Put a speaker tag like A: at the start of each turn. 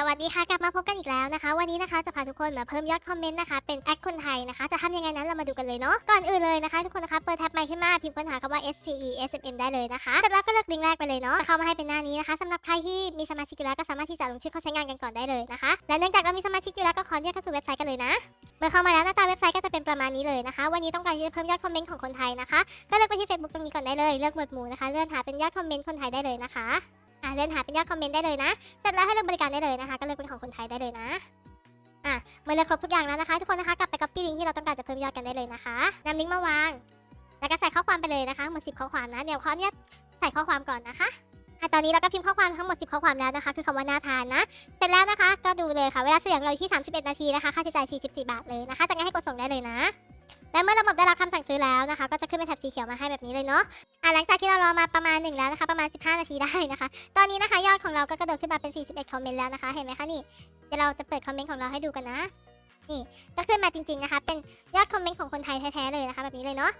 A: สวัสดีค่ะกลับมาพบกันอีกแล้วนะคะ วันนี้นะคะจะพาทุกคนมาเพิ่มยอดคอมเมนต์นะคะเป็นแอคคนไทยนะคะ จะทำยังไงนั้นเรามาดูกันเลยเนาะก่อนอื่นเลยนะคะ ทุกคนนะคะเปิดแท็บไมค์ขึ้นมาพิมพ์ค้นหาคำว่า S P E S M M ได้เลยนะคะเสร็จแล้วก็เลือกลิงก์แรกไปเลยเนาะเข้ามาให้เป็นหน้านี้นะคะสำหรับใครที่มีสมาชิกอยู่แล้วก็สามารถที่จะลงชื่อเข้าใช้งานกันก่อนได้เลยนะคะและเนื่องจากเรามีสมาชิกอยู่แล้วก็ขอเรียกเข้าสู่เว็บไซต์กันเลยนะเมื่อเข้ามาแล้วหน้าตาเว็บไซต์ก็จะเป็นประมาณนี้เลยนะคะ วันนี้ต้องการที่จะเพิ่มยอดคอมเมนต์ของคนไทยนะคะก็เลือกไปที่ Facebook ตรงนี้ก่อนได้เลยเลือกหมวดหมู่นะคะเลื่อนหาเป็นยอดคอมเมนต์คนไทยได้เลยนะคะ อ่าเลื่อนหาเป็นยอดคอมเมนต์ได้เลยนะ เสร็จแล้วให้เลือกบริการได้เลยนะคะ ก็เลือกเป็นของคนไทยได้เลยนะอะเมื่อเลือกครบทุกอย่างแล้วนะคะ ทุกคนนะคะกลับไป copy ลิงก์ที่เราต้องการจะเพิ่มยอดกันได้เลยนะคะนำลิงก์มาวาง แล้วก็ใส่ข้อความไปเลยนะคะหมด10ข้อความนะเดี๋ยวขออนุญาตใส่ข้อความก่อนนะคะอะตอนนี้เราก็พิมพ์ข้อความทั้งหมด 10 ข้อความแล้วนะคะ คือคำว่าน่าทานนะ เสร็จแล้วนะคะ ก็ดูเลยค่ะ เวลาเสียงเราอยู่ที่ 31 นาทีนะคะ ค่าใช้จ่าย 44 บาทเลยนะคะ จากนั้นให้กดส่งได้เลยนะ และเมื่อระบบได้ อแล้วนะคะ ก็จะขึ้นเป็นแถบสีเขียวมาให้แบบนี้เลยเนาะอะหลังจากที่เรารอมาประมาณหนึ่งแล้วนะคะ ประมาณ 15 นาทีได้นะคะ ตอนนี้นะคะยอดของเราก็กระโดดขึ้นมาเป็น 41 คอมเมนต์แล้วนะคะ เห็นไหมคะนี่ เดี๋ยวเราจะเปิดคอมเมนต์ของเราให้ดูกันนะ นี่ ก็ขึ้นมาจริงๆนะคะ เป็นยอดคอมเมนต์ของคนไทยแท้ๆเลยนะคะ แบบนี้เลยเนาะ